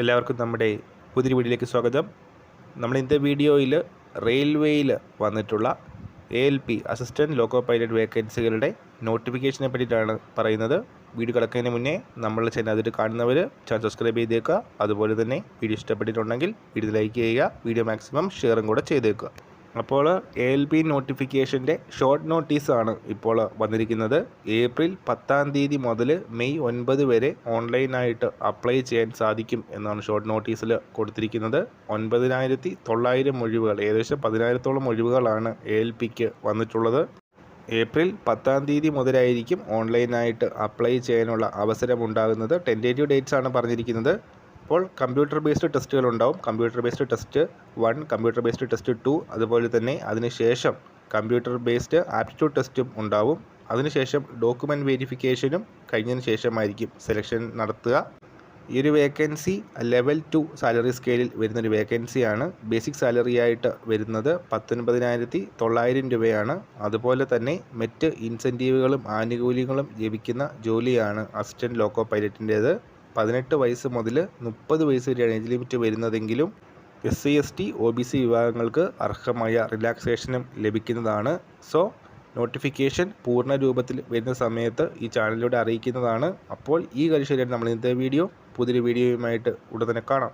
എല്ലാവർക്കും നമ്മുടെ പുതിയ വീഡിയോയിലേക്ക് സ്വാഗതം. നമ്മൾ ഇന്നത്തെ വീഡിയോയിൽ റെയിൽവേയിൽ വന്നിട്ടുള്ള A L P assistant loco pilot വേക്കൻസികളുടെ നോട്ടിഫിക്കേഷനെ പറ്റിയിട്ടാണ് പറയുന്നത്. വീഡിയോ കിടക്കുന്നതിന് മുന്നേ നമ്മൾ ചാനൽ അതിൽ കാണുന്നവർ ചാനൽ സബ്സ്ക്രൈബ് ചെയ്തേക്കുക. അതുപോലെ തന്നെ വീഡിയോ ഇഷ്ടപ്പെട്ടിട്ടുണ്ടെങ്കിൽ വീഡിയോ ലൈക്ക് ചെയ്യുക. വീഡിയോ മാക്സിമം ഷെയറും കൂടെ ചെയ്തേക്കുക. അപ്പോൾ എ എൽ പി നോട്ടിഫിക്കേഷന്റെ ഷോർട്ട് നോട്ടീസാണ് ഇപ്പോൾ വന്നിരിക്കുന്നത്. ഏപ്രിൽ പത്താം തീയതി മുതൽ മെയ് ഒൻപത് വരെ ഓൺലൈനായിട്ട് അപ്ലൈ ചെയ്യാൻ സാധിക്കും എന്നാണ് ഷോർട്ട് നോട്ടീസിൽ കൊടുത്തിരിക്കുന്നത്. ഒൻപതിനായിരത്തി തൊള്ളായിരം ഒഴിവുകൾ ഏകദേശം പതിനായിരത്തോളം ഒഴിവുകളാണ് എ എൽ പിക്ക് വന്നിട്ടുള്ളത്. ഏപ്രിൽ പത്താം തീയതി മുതലായിരിക്കും ഓൺലൈനായിട്ട് അപ്ലൈ ചെയ്യാനുള്ള അവസരമുണ്ടാകുന്നത് ടെന്റേറ്റീവ് ഡേറ്റ്സ് ആണ് പറഞ്ഞിരിക്കുന്നത്. അപ്പോൾ കമ്പ്യൂട്ടർ ബേസ്ഡ് ടെസ്റ്റുകൾ ഉണ്ടാവും computer based test one computer based test two അതുപോലെ തന്നെ അതിനുശേഷം കമ്പ്യൂട്ടർ ബേസ്ഡ് ആപ്റ്റിറ്റ്യൂഡ് ടെസ്റ്റും ഉണ്ടാവും. അതിനുശേഷം ഡോക്യുമെന്റ് വെരിഫിക്കേഷനും കഴിഞ്ഞതിന് ശേഷമായിരിക്കും സെലക്ഷൻ നടത്തുക. ഈ ഒരു വേക്കൻസി ലെവൽ ടു സാലറി സ്കെയിലിൽ വരുന്നൊരു വേക്കൻസിയാണ് ബേസിക് സാലറി ആയിട്ട് വരുന്നത് പത്തൊൻപതിനായിരത്തി തൊള്ളായിരം രൂപയാണ്. അതുപോലെ തന്നെ മറ്റ് ഇൻസെന്റീവുകളും ആനുകൂല്യങ്ങളും ലഭിക്കുന്ന ജോലിയാണ് അസിസ്റ്റന്റ് ലോക്കോ പൈലറ്റിന്റേത് പതിനെട്ട് വയസ്സ് മുതൽ മുപ്പത് വയസ്സ് വരെയാണ് age limit വരുന്നതെങ്കിലും S C S T O B C വിഭാഗങ്ങൾക്ക് അർഹമായ റിലാക്സേഷനും ലഭിക്കുന്നതാണ്. സോ നോട്ടിഫിക്കേഷൻ പൂർണ രൂപത്തിൽ വരുന്ന സമയത്ത് ഈ ചാനലിലൂടെ അറിയിക്കുന്നതാണ്. അപ്പോൾ ഈ കാര്യം നമ്മൾ ഇന്നത്തെ വീഡിയോ പുതിയൊരു വീഡിയോയുമായിട്ട് ഉടൻ തന്നെ കാണാം.